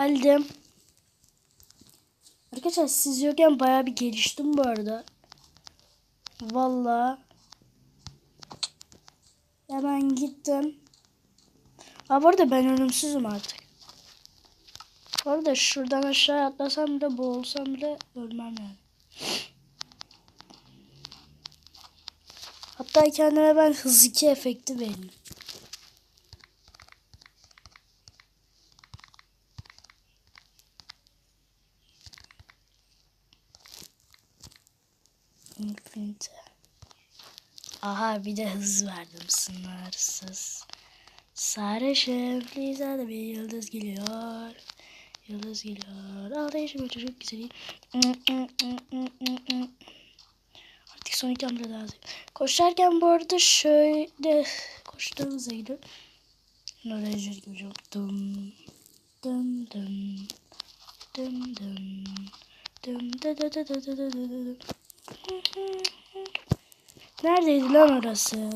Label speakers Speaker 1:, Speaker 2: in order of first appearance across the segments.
Speaker 1: Geldim. Arkadaşlar siz yokken bayağı bir geliştim bu arada. Vallahi. Hemen gittim. Ha bu arada ben ölümsüzüm artık. Bu arada şuradan aşağı atlasam bile boğulsam bile ölmem yani. Hatta kendime ben hız 2 efekti vereyim. kesinlikle. Aha bir de hız verdim sınırsız. Sarışın Liza da bir yıldız geliyor. Yıldız geliyor. Aldı yaşım çocuk güzeli. Artık son iki hamle lazım. Koşarken bu arada şöyle koştuğumuz gidiyor. Nörejer gibi dum dum dum dum dum dum da da da da da da da Neredeydi lan orası?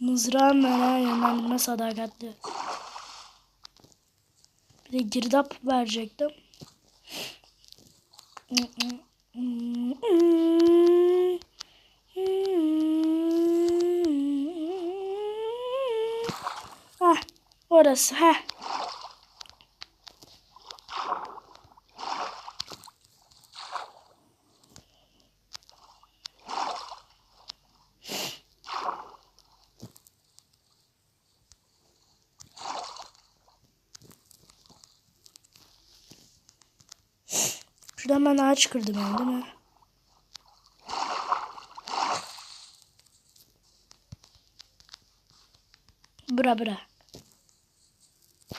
Speaker 1: Mızrağın bana yönlendirme sadakatli. Bir de girdap verecektim. Hah, orası. Heh. Şuradan ben ağaç kırdım ben değil mi? Bura bura.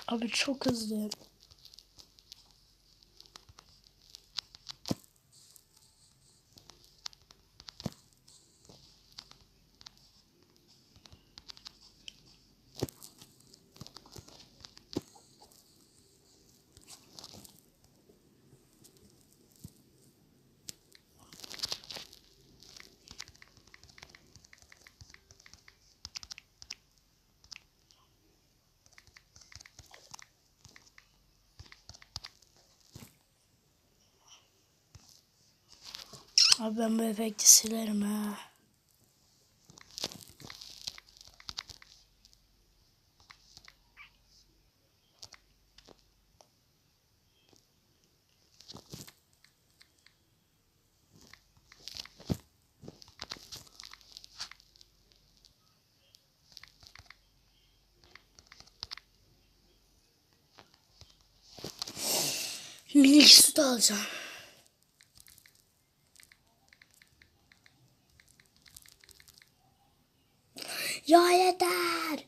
Speaker 1: Abi çok hızlı. Abi ben bu efekti silerim ha. Milk süt alacağım. Ya yeter.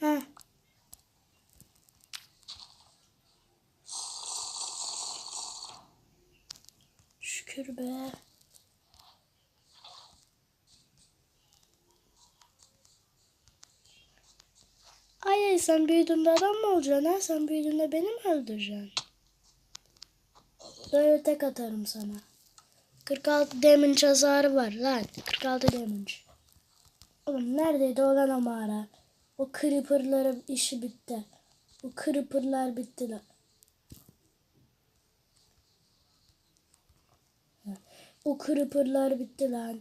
Speaker 1: Heh. Şükür be. Ay sen büyüdüğünde adam mı olacaksın ha? Sen büyüdüğünde beni mi öldüreceksin? Böyle tek atarım sana. 46 damage hasarı var lan. 46 damage. Oğlum neredeydi olan o mağara? O creeperların işi bitti. O creeperlar bitti lan. O creeperlar bitti lan.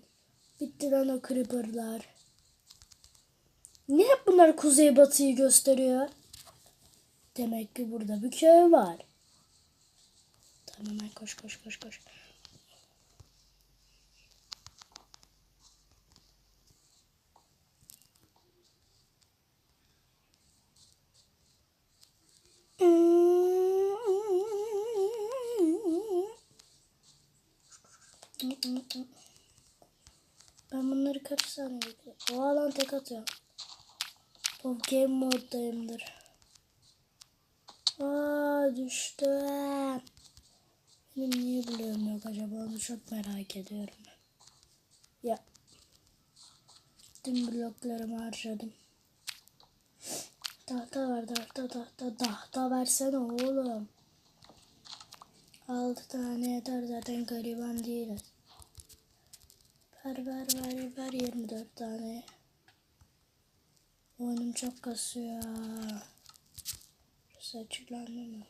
Speaker 1: Bitti lan o creeperlar. Niye hep bunlar kuzey batıyı gösteriyor? Demek ki burada bir köy var. Tamam hemen koş koş koş koş. Ben bunları kaç saniye? O alan tek atıyor. Bu game moddayımdır. Aa düştüm. Benim niye bloğum yok acaba onu çok merak ediyorum. Ya. Tüm bloklarımı harcadım. Tahta var tahta tahta tahta versene oğlum. 6 tane yeter zaten gariban değiliz. Ver ver ver ver 24 tane. Oyunum çok kasıyor. Burası açıklandı mı?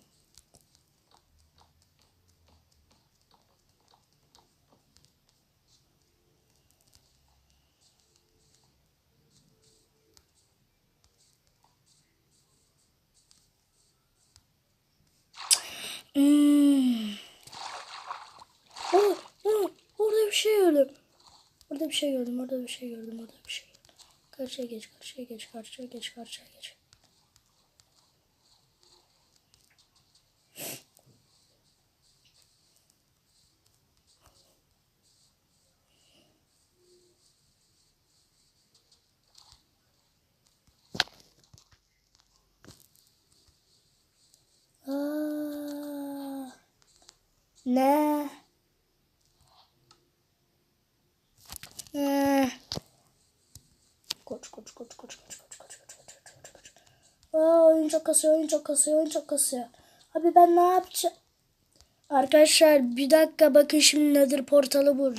Speaker 1: Hmm. Oh, oh, orada bir şey gördüm. Orada bir şey gördüm, orada bir şey gördüm, orada bir şey gördüm. Karşıya geç, karşıya geç, karşıya geç, karşıya geç. Aa, ne? Ne? Koç koç koç koç koç koç koç koç koç koç. Aa, oyun çok kasıyor, oyun çok kasıyor, oyun çok kasıyor. Abi ben ne yapacağım? Arkadaşlar bir dakika bakın şimdi nedir portalı bulacağım.